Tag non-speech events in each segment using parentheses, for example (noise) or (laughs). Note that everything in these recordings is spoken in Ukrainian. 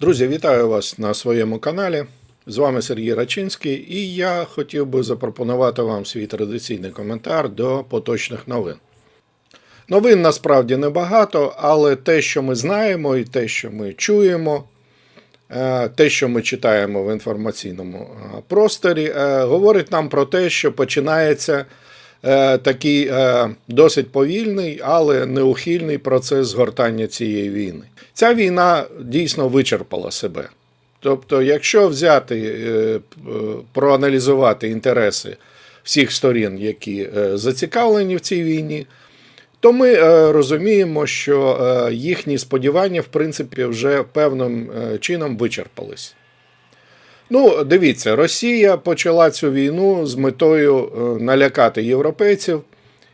Друзі, вітаю вас на своєму каналі. З вами Сергій Рачинський, і я хотів би запропонувати вам свій традиційний коментар до поточних новин. Новин насправді небагато, але те, що ми знаємо, і те, що ми чуємо, е, те, що ми читаємо в інформаційному е, просторі, е, говорить нам про те, що починається такий е, досить повільний, але неухильний процес згортання цієї війни. Ця війна дійсно вичерпала себе. Тобто, якщо взяти, е, е, проаналізувати інтереси всіх сторін, які е, зацікавлені в цій війні, то ми е, розуміємо, що е, їхні сподівання, в принципі, вже певним е, чином вичерпались. Ну, дивіться, Росія почала цю війну з метою е, налякати європейців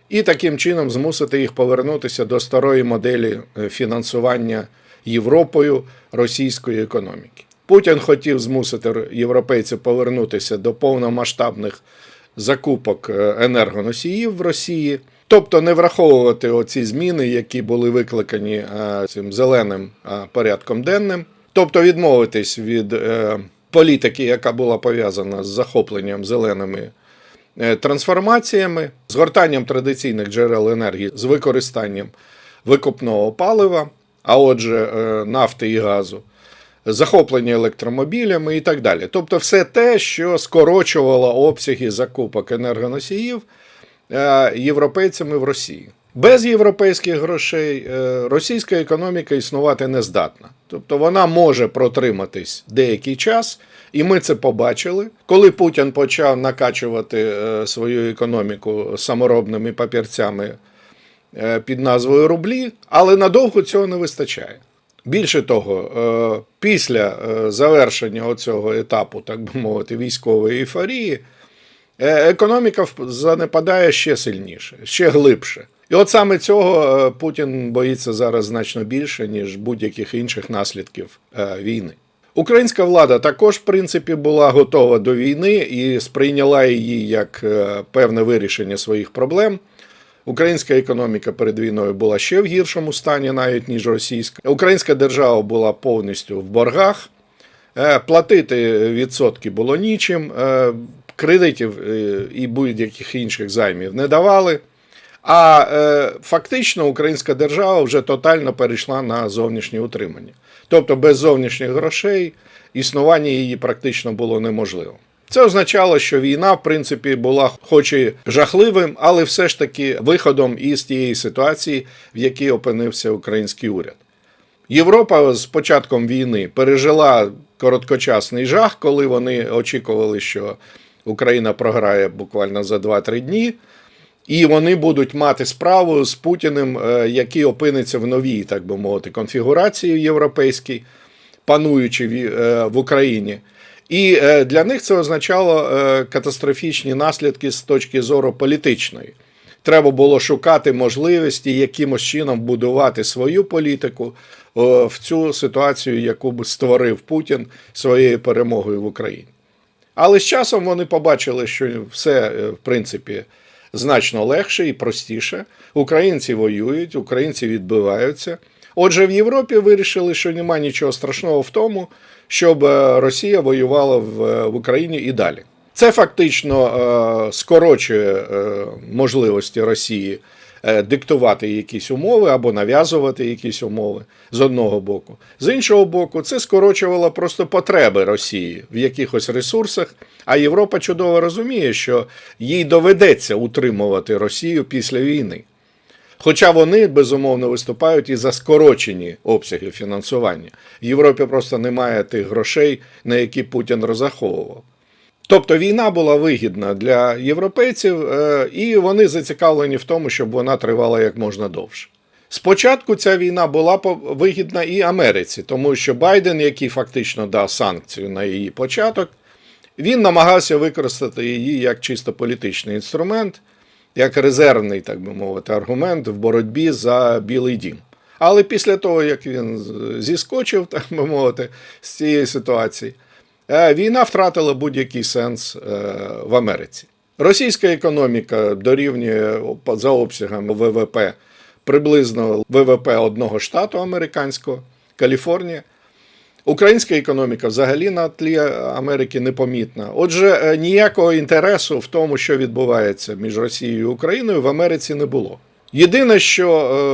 і таким чином змусити їх повернутися до старої моделі е, фінансування Європою російської економіки. Путін хотів змусити європейців повернутися до повномасштабних закупок е, енергоносіїв в Росії, тобто не враховувати оці зміни, які були викликані цим зеленим порядком денним, тобто відмовитись від політики, яка була пов'язана з захопленням зеленими е, трансформаціями, згортанням традиційних джерел енергії з використанням викопного палива, а отже, е, нафти і газу, захоплення електромобілями і так далі. Тобто, все те, що скорочувало обсяги закупок енергоносіїв е, європейцями в Росії. Без європейських грошей е, російська економіка існувати не здатна. Тобто вона може протриматись деякий час, і ми це побачили. Коли Путін почав накачувати е, свою економіку саморобними папірцями е, під назвою рублі, але надовго цього не вистачає. Більше того, після завершення оцього етапу, так би мовити, військової ейфорії, економіка занепадає ще сильніше, ще глибше. І от саме цього е, Путін боїться зараз значно більше, ніж будь-яких інших наслідків е, війни. Українська влада також, в принципі, була готова до війни і сприйняла її як е, певне вирішення своїх проблем. Українська економіка перед війною була ще в гіршому стані, навіть ніж російська. Українська держава була повністю в боргах. Платити відсотки було нічим, кредитів і будь-яких інших займів не давали. А е, фактично українська держава вже тотально перейшла на зовнішнє утримання. Тобто без зовнішніх грошей існування її практично було неможливо. Це означало, що війна, в принципі, була хоч і жахливим, але все ж таки виходом із тієї ситуації, в якій опинився український уряд. Європа з початком війни пережила короткочасний жах, коли вони очікували, що Україна програє буквально за 2-3 дні, і вони будуть мати справу з Путіним, е, який опиниться в новій, так би мовити, конфігурації європейській, пануючи в- е, Україні. І е, для них це означало катастрофічні наслідки з точки зору політичної. Треба було шукати можливості якимось чином будувати свою політику в цю ситуацію, яку б створив Путін своєю перемогою в Україні. Але з часом вони побачили, що все, в принципі, значно легше і простіше. Українці воюють, українці відбиваються. Отже, в Європі вирішили, що немає нічого страшного в тому, щоб е, Росія воювала в, е, Україні і далі. Це фактично е, скорочує можливості Росії диктувати якісь умови або нав'язувати якісь умови з одного боку. З іншого боку, це скорочувало просто потреби Росії в якихось ресурсах. А Європа чудово розуміє, що їй доведеться утримувати Росію після війни. Хоча вони безумовно виступають і за скорочені обсяги фінансування. В Європі просто немає тих грошей, на які Путін розраховував. Тобто війна була вигідна для європейців, е, і вони зацікавлені в тому, щоб вона тривала як можна довше. Спочатку ця війна була вигідна і Америці, тому що Байден, який фактично дав санкцію на її початок, він намагався використати її як чисто політичний інструмент, як резервний, так би мовити, аргумент в боротьбі за Білий Дім. Але після того, як він зіскочив, (laughs) так би мовити, з цієї ситуації, війна втратила будь-який сенс е, в Америці. Російська економіка дорівнює за обсягами ВВП приблизно ВВП одного штату американського, Каліфорнія. Українська економіка взагалі на тлі Америки непомітна. Отже, е, ніякого інтересу в тому, що відбувається між Росією і Україною, в Америці не було. Єдине, що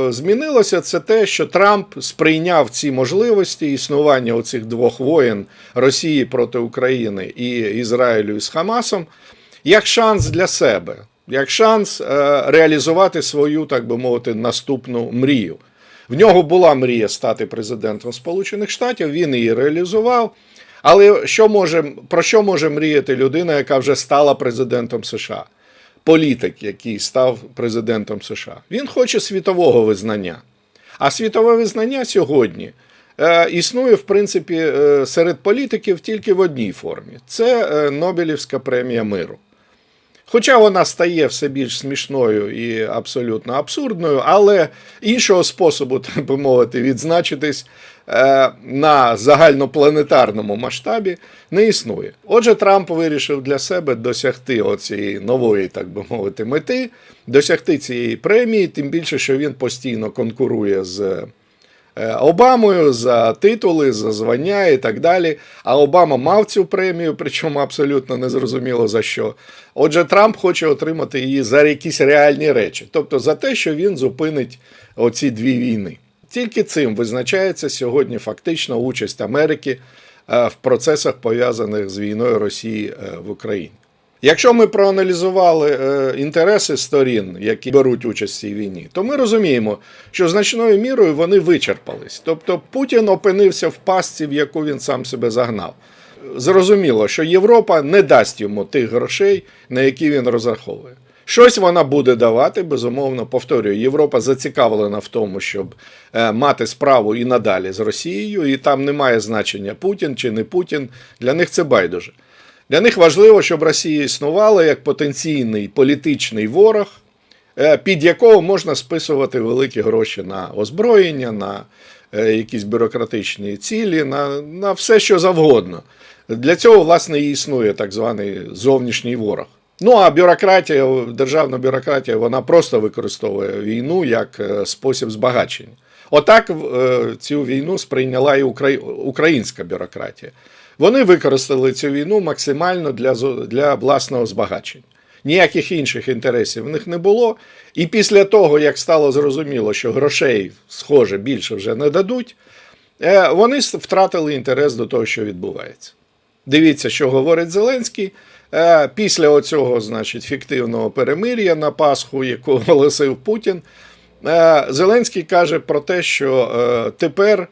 е, змінилося, це те, що Трамп сприйняв ці можливості існування оцих двох воєн Росії проти України і Ізраїлю із Хамасом як шанс для себе, як шанс е, реалізувати свою, так би мовити, наступну мрію. В нього була мрія стати президентом Сполучених Штатів, він її реалізував. Але що може, про що може мріяти людина, яка вже стала президентом США? Політик, який став президентом США. Він хоче світового визнання. А світове визнання сьогодні е, існує, в принципі, е, серед політиків тільки в одній формі: це е, Нобелівська премія миру. Хоча вона стає все більш смішною і абсолютно абсурдною, але іншого способу, (laughs) так би мовити, відзначитись на загальнопланетарному масштабі не існує. Отже, Трамп вирішив для себе досягти оцієї нової, так би мовити, мети, досягти цієї премії, тим більше, що він постійно конкурує з. Е, Обамою за титули, за звання і так далі. А Обама мав цю премію, причому абсолютно незрозуміло за що. Отже, Трамп хоче отримати її за якісь реальні речі, тобто за те, що він зупинить оці дві війни. Тільки цим визначається сьогодні фактично участь Америки е, в процесах пов'язаних з війною Росії е, в Україні. Якщо ми проаналізували е, інтереси сторін, які беруть участь в цій війні, то ми розуміємо, що значною мірою вони вичерпались. Тобто Путін опинився в пастці, в яку він сам себе загнав. Зрозуміло, що Європа не дасть йому тих грошей, на які він розраховує. Щось вона буде давати, безумовно, повторюю, Європа зацікавлена в тому, щоб е, мати справу і надалі з Росією, і там немає значення Путін чи не Путін. Для них це байдуже. Для них важливо, щоб Росія існувала як потенційний політичний ворог, е, під якого можна списувати великі гроші на озброєння, на е, якісь бюрократичні цілі, на, на все, що завгодно. Для цього, власне, і існує так званий зовнішній ворог. Ну а бюрократія, державна бюрократія, вона просто використовує війну як е, спосіб збагачення. Отак е, цю війну сприйняла і українська бюрократія. Вони використали цю війну максимально для, для власного збагачення. Ніяких інших інтересів в них не було. І після того, як стало зрозуміло, що грошей, схоже, більше вже не дадуть, е, вони втратили інтерес до того, що відбувається. Дивіться, що говорить Зеленський. Е, Після оцього, значить, фіктивного перемир'я на Пасху, яку (laughs) оголосив Путін, е, Зеленський каже про те, що е, тепер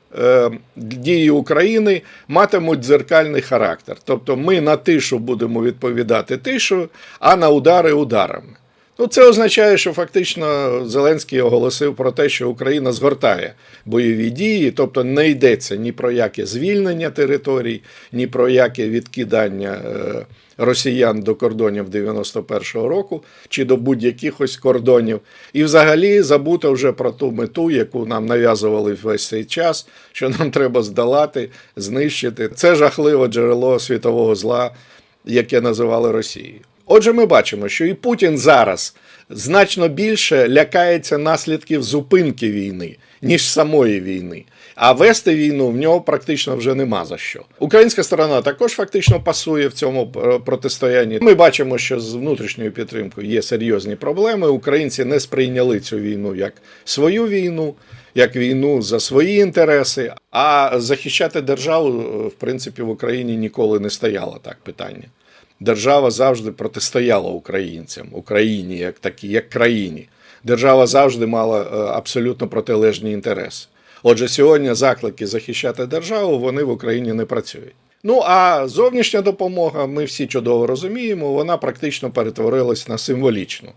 дії України матимуть дзеркальний характер. Тобто ми на тишу будемо відповідати тишою, а на удари ударами. Ну, це означає, що фактично Зеленський оголосив про те, що Україна згортає бойові дії, тобто не йдеться ні про яке звільнення територій, ні про яке відкидання е, росіян до кордонів 91-го року чи до будь-яких ось кордонів. І взагалі забуто вже про ту мету, яку нам нав'язували весь цей час, що нам треба здолати, знищити. Це жахливе джерело світового зла, яке називали Росією. Отже, ми бачимо, що і Путін зараз значно більше лякається наслідків зупинки війни, ніж самої війни. А вести війну в нього практично вже нема за що. Українська сторона також фактично пасує в цьому е, протистоянні. Ми бачимо, що з внутрішньою підтримкою є серйозні проблеми. Українці не сприйняли цю війну як свою війну, як війну за свої інтереси. А захищати державу, е, в принципі, в Україні ніколи не стояло так питання держава завжди протистояла українцям, Україні як такій, як країні. Держава завжди мала е, абсолютно протилежні інтереси. Отже, сьогодні заклики захищати державу вони в Україні не працюють. Ну а зовнішня допомога, ми всі чудово розуміємо, вона практично перетворилась на символічну.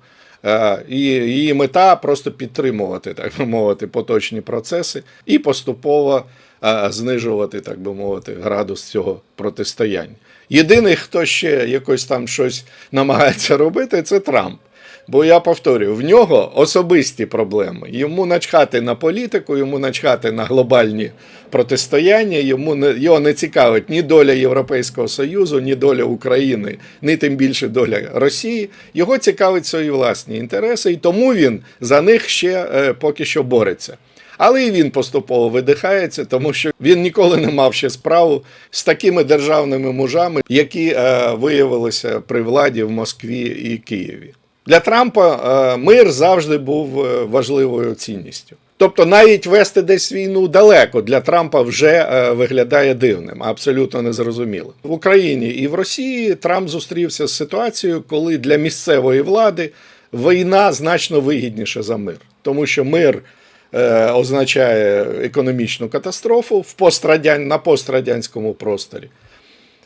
Е, І її мета просто підтримувати, так би мовити, поточні процеси і поступово е, знижувати, так би мовити, градус цього протистояння. Єдиний, хто ще якось там щось намагається робити, це Трамп. Бо я повторюю, в нього особисті проблеми. Йому начхати на політику, йому начхати на глобальні протистояння. Йому не його не цікавить ні доля Європейського Союзу, ні доля України, ні тим більше доля Росії. Його цікавить свої власні інтереси, і тому він за них ще е, поки що бореться. Але і він поступово видихається, тому що він ніколи не мав ще справу з такими державними мужами, які е, виявилися при владі в Москві і Києві. Для Трампа е, мир завжди був е, важливою цінністю. Тобто навіть вести десь війну далеко для Трампа вже е, виглядає дивним, абсолютно незрозумілим. В Україні і в Росії Трамп зустрівся з ситуацією, коли для місцевої влади війна значно вигідніша за мир, тому що мир означає економічну катастрофу в пострадян... на пострадянському просторі.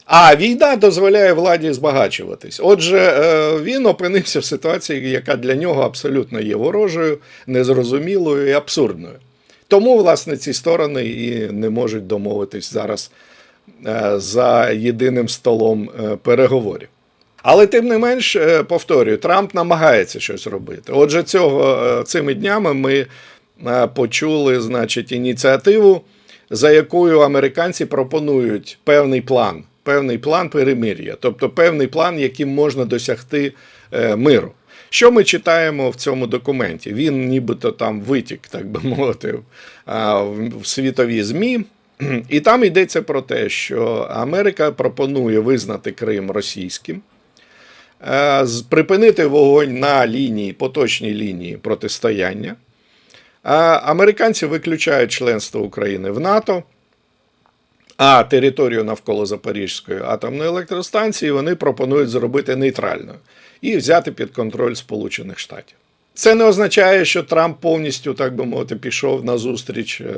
А війна дозволяє владі збагачуватись. Отже, е, він опинився в ситуації, яка для нього абсолютно є ворожою, незрозумілою і абсурдною. Тому, власне, ці сторони і не можуть домовитись зараз е, за єдиним столом е, переговорів. Але тим не менш, повторюю, Трамп намагається щось робити. Отже, цього цими днями ми почули, значить, ініціативу, за якою американці пропонують певний план, певний план перемир'я, тобто певний план, яким можна досягти е, миру. Що ми читаємо в цьому документі? Він нібито там витік, так би (laughs) мовити, в світові ЗМІ. (clears throat) І там йдеться про те, що Америка пропонує визнати Крим російським, е, припинити вогонь на лінії, поточній лінії протистояння. Американці виключають членство України в НАТО, а територію навколо Запорізької атомної електростанції вони пропонують зробити нейтральною і взяти під контроль Сполучених Штатів. Це не означає, що Трамп повністю, так би мовити, пішов на зустріч е,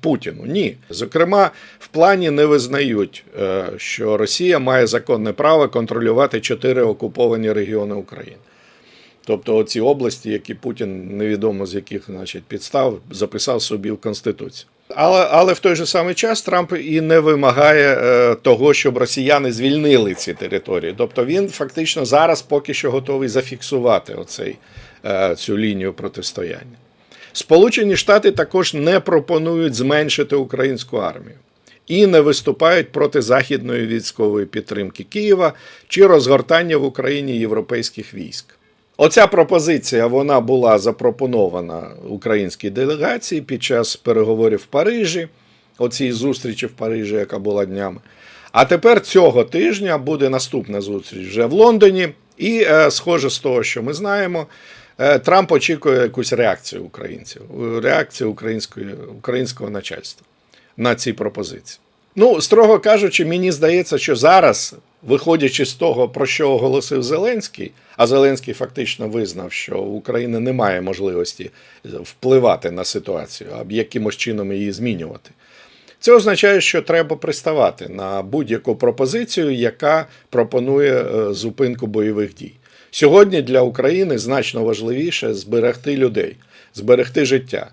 Путіну. Ні. Зокрема, в плані не визнають, е, що Росія має законне право контролювати чотири окуповані регіони України. Тобто оці області, які Путін невідомо з яких значить, підстав записав собі в Конституцію. Але, але в той же самий час Трамп і не вимагає е, того, щоб росіяни звільнили ці території. Тобто він фактично зараз поки що готовий зафіксувати оцей, е, цю лінію протистояння. Сполучені Штати також не пропонують зменшити українську армію і не виступають проти західної військової підтримки Києва чи розгортання в Україні європейських військ. Оця пропозиція вона була запропонована українській делегації під час переговорів в Парижі, оцій зустрічі в Парижі, яка була днями. А тепер цього тижня буде наступна зустріч вже в Лондоні. І, е, схоже з того, що ми знаємо, е, Трамп очікує якусь реакцію українців, е, реакцію української, українського начальства на ці пропозиції. Ну, строго кажучи, мені здається, що зараз, виходячи з того, про що оголосив Зеленський, а Зеленський фактично визнав, що у України немає можливості впливати на ситуацію, а якимось чином її змінювати. Це означає, що треба приставати на будь-яку пропозицію, яка пропонує е, зупинку бойових дій. Сьогодні для України значно важливіше зберегти людей, зберегти життя,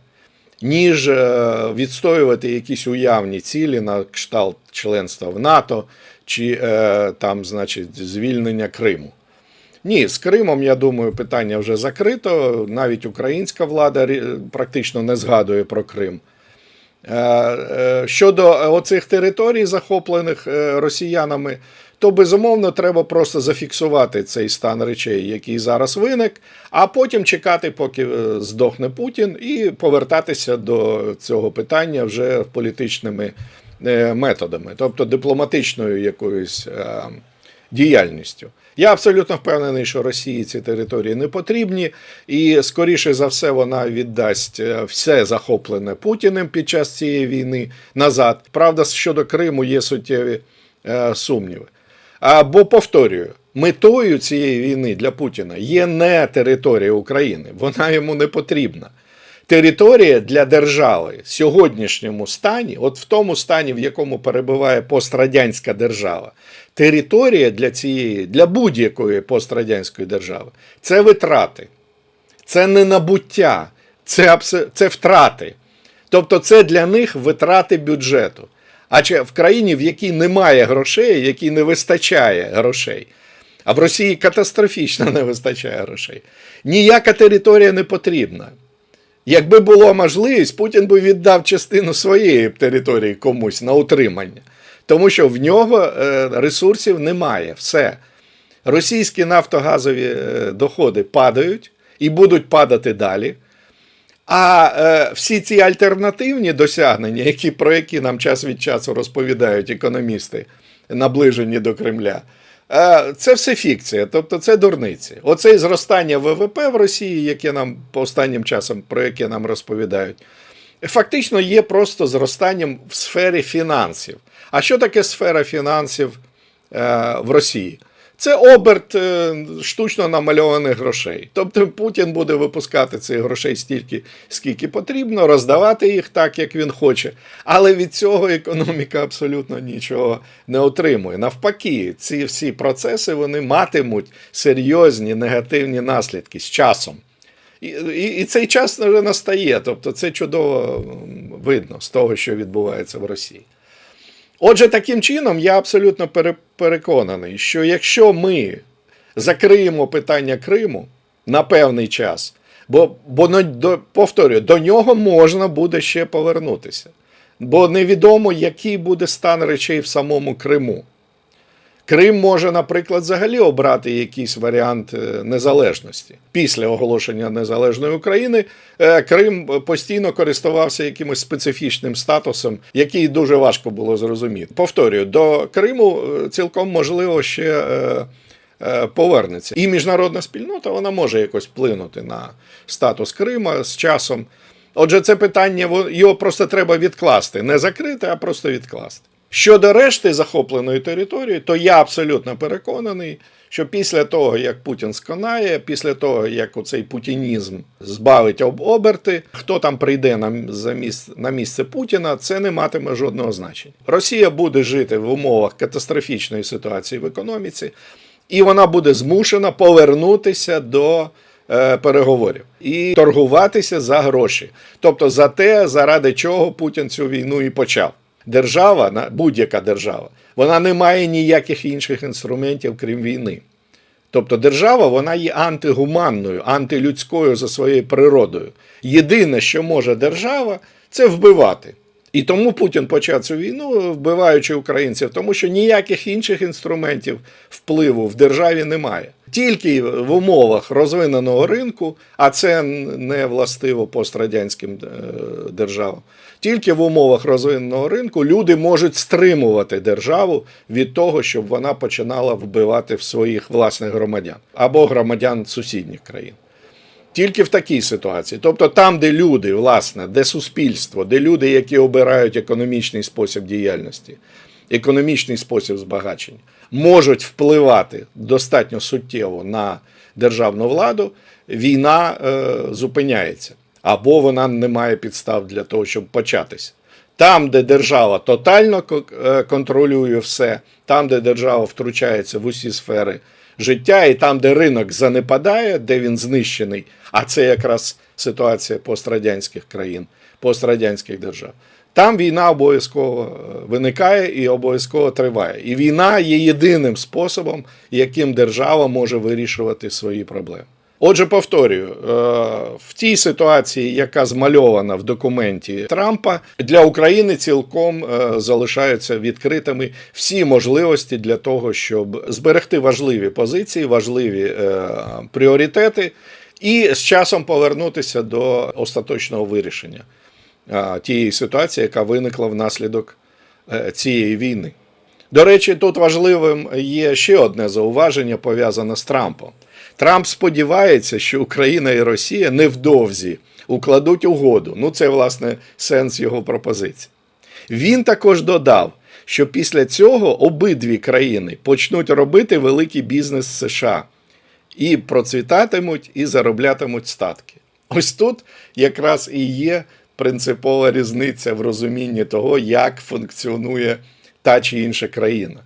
ніж е, відстоювати якісь уявні цілі на кшталт членства в НАТО чи е, там, значить, звільнення Криму. Ні, з Кримом, я думаю, питання вже закрито. Навіть українська влада практично не згадує про Крим. Е, е, Щодо оцих територій, захоплених росіянами, то безумовно треба просто зафіксувати цей стан речей, який зараз виник, а потім чекати, поки здохне Путін, і повертатися до цього питання вже політичними методами, тобто дипломатичною якоюсь е, діяльністю. Я абсолютно впевнений, що Росії ці території не потрібні, і скоріше за все вона віддасть е, все захоплене Путіним під час цієї війни назад. Правда, щодо Криму є суттєві е, сумніви. А, бо повторюю, метою цієї війни для Путіна є не територія України, вона йому не потрібна. Територія для держави в сьогоднішньому стані, от в тому стані, в якому перебуває пострадянська держава, територія для цієї, для будь-якої пострадянської держави це витрати, це не набуття, це, абс- це втрати. Тобто це для них витрати бюджету. А чи в країні, в якій немає грошей, якій не вистачає грошей, а в Росії катастрофічно (laughs) не вистачає грошей, ніяка територія не потрібна. Якби була можливість, Путін би віддав частину своєї території комусь на утримання, тому що в нього е, ресурсів немає. Все. Російські нафтогазові е, доходи падають і будуть падати далі. А е, всі ці альтернативні досягнення, які, про які нам час від часу розповідають економісти, наближені до Кремля, це все фікція, тобто це дурниці. Оце зростання ВВП в Росії, яке нам по останнім часом, про яке нам розповідають, фактично є просто зростанням в сфері фінансів. А що таке сфера фінансів е, в Росії? Це оберт е, штучно намальованих грошей. Тобто Путін буде випускати цих грошей стільки, скільки потрібно, роздавати їх так, як він хоче. Але від цього економіка абсолютно нічого не отримує. Навпаки, ці всі процеси вони матимуть серйозні негативні наслідки з часом. І, і, і цей час вже настає. Тобто це чудово видно з того, що відбувається в Росії. Отже, таким чином, я абсолютно пере- переконаний, що якщо ми закриємо питання Криму на певний час, бо, бо повторюю, до нього можна буде ще повернутися. Бо невідомо, який буде стан речей в самому Криму. Крим може, наприклад, взагалі обрати якийсь варіант е, незалежності. Після оголошення незалежної України е, Крим постійно користувався якимось специфічним статусом, який дуже важко було зрозуміти. Повторюю, до Криму е, цілком можливо ще. Повернеться. І міжнародна спільнота вона може якось вплинути на статус Крима з часом. Отже, це питання його просто треба відкласти. Не закрити, а просто відкласти. Щодо решти захопленої території, то я абсолютно переконаний, що після того, як Путін сконає, після того, як оцей путінізм збавить об оберти, хто там прийде на, місце Путіна, це не матиме жодного значення. Росія буде жити в умовах катастрофічної ситуації в економіці, і вона буде змушена повернутися до е, переговорів і торгуватися за гроші, тобто за те, заради чого Путін цю війну і почав. Держава, будь-яка держава, вона не має ніяких інших інструментів, крім війни. Тобто держава вона є антигуманною, антилюдською за своєю природою. Єдине, що може держава, це вбивати. І тому Путін почав цю війну, вбиваючи українців, тому що ніяких інших інструментів впливу в державі немає. Тільки в умовах розвиненого ринку, а це не властиво пострадянським е, державам. Тільки в умовах розвиненого ринку люди можуть стримувати державу від того, щоб вона починала вбивати в своїх власних громадян або громадян сусідніх країн. Тільки в такій ситуації. Тобто там, де люди, власне, де суспільство, де люди, які обирають економічний спосіб діяльності, економічний спосіб збагачення, можуть впливати достатньо суттєво на державну владу, війна е, зупиняється. Або вона не має підстав для того, щоб початися. Там, де держава тотально е, контролює все, там, де держава втручається в усі сфери життя, і там, де ринок занепадає, де він знищений, а це якраз ситуація пострадянських країн, пострадянських держав. Там війна обов'язково е, виникає і обов'язково триває. І війна є єдиним способом, яким держава може вирішувати свої проблеми. Отже, повторюю, е, в тій ситуації, яка змальована в документі Трампа, для України цілком е, залишаються відкритими всі можливості для того, щоб зберегти важливі позиції, важливі пріоритети, і з часом повернутися до остаточного вирішення тієї ситуації, яка виникла внаслідок е, цієї війни. До речі, тут важливим є ще одне зауваження пов'язане з Трампом. Трамп сподівається, що Україна і Росія невдовзі укладуть угоду. Ну, це, власне, сенс його пропозиції. Він також додав, що після цього обидві країни почнуть робити великий бізнес США і процвітатимуть, і зароблятимуть статки. Ось тут якраз і є принципова різниця в розумінні того, як функціонує та чи інша країна.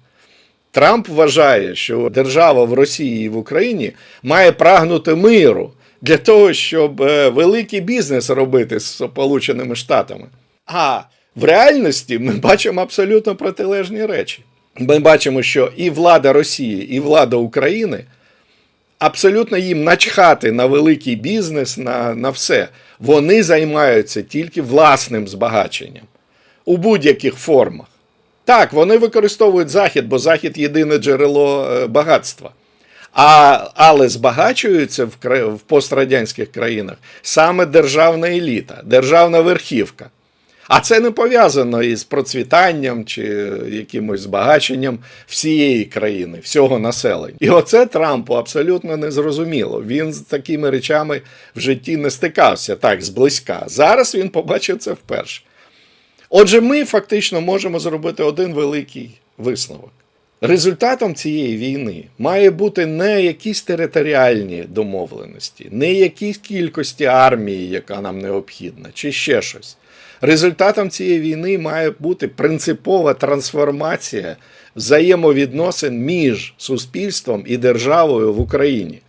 Трамп вважає, що держава в Росії і в Україні має прагнути миру для того, щоб е, великий бізнес робити з Сполученими Штатами. А в реальності ми бачимо абсолютно протилежні речі. Ми бачимо, що і влада Росії, і влада України абсолютно їм начхати на великий бізнес, на, на все. Вони займаються тільки власним збагаченням у будь-яких формах. Так, вони використовують Захід, бо Захід єдине джерело е, багатства. А, але збагачуються в, в пострадянських країнах саме державна еліта, державна верхівка. А це не пов'язано із процвітанням чи якимось збагаченням всієї країни, всього населення. І оце Трампу абсолютно не зрозуміло. Він з такими речами в житті не стикався так зблизька. Зараз він побачив це вперше. Отже, ми фактично можемо зробити один великий висновок. Результатом цієї війни має бути не якісь територіальні домовленості, не якісь кількості армії, яка нам необхідна, чи ще щось. Результатом цієї війни має бути принципова трансформація взаємовідносин між суспільством і державою в Україні.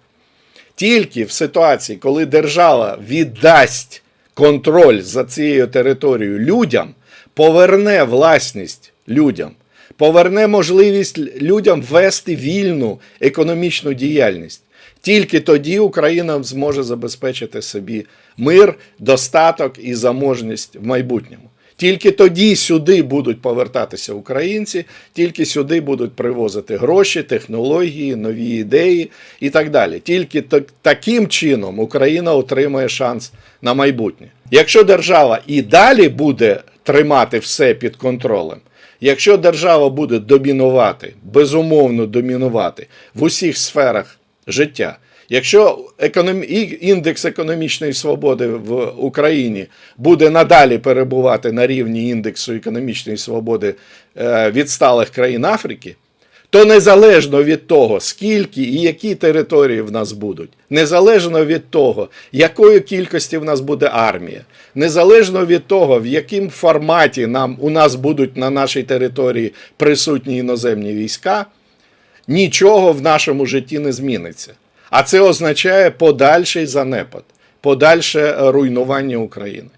Тільки в ситуації, коли держава віддасть контроль за цією територією людям, поверне власність людям, поверне можливість людям вести вільну економічну діяльність. Тільки тоді Україна зможе забезпечити собі мир, достаток і заможність в майбутньому. Тільки тоді сюди будуть повертатися українці, тільки сюди будуть привозити гроші, технології, нові ідеї і так далі. Тільки так- таким чином Україна отримає шанс на майбутнє. Якщо держава і далі буде тримати все під контролем, якщо держава буде домінувати, безумовно домінувати в усіх сферах життя. Якщо економ... індекс економічної свободи в Україні буде надалі перебувати на рівні індексу економічної свободи е, відсталих країн Африки, то незалежно від того, скільки і які території в нас будуть, незалежно від того, якої кількості в нас буде армія, незалежно від того, в якому форматі нам, у нас будуть на нашій території присутні іноземні війська, нічого в нашому житті не зміниться. А це означає подальший занепад, подальше руйнування України.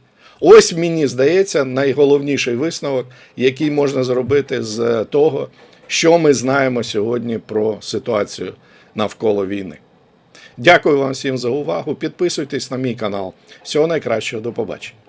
Ось мені здається найголовніший висновок, який можна зробити з того, що ми знаємо сьогодні про ситуацію навколо війни. Дякую вам всім за увагу. Підписуйтесь на мій канал. Всього найкращого, до побачення.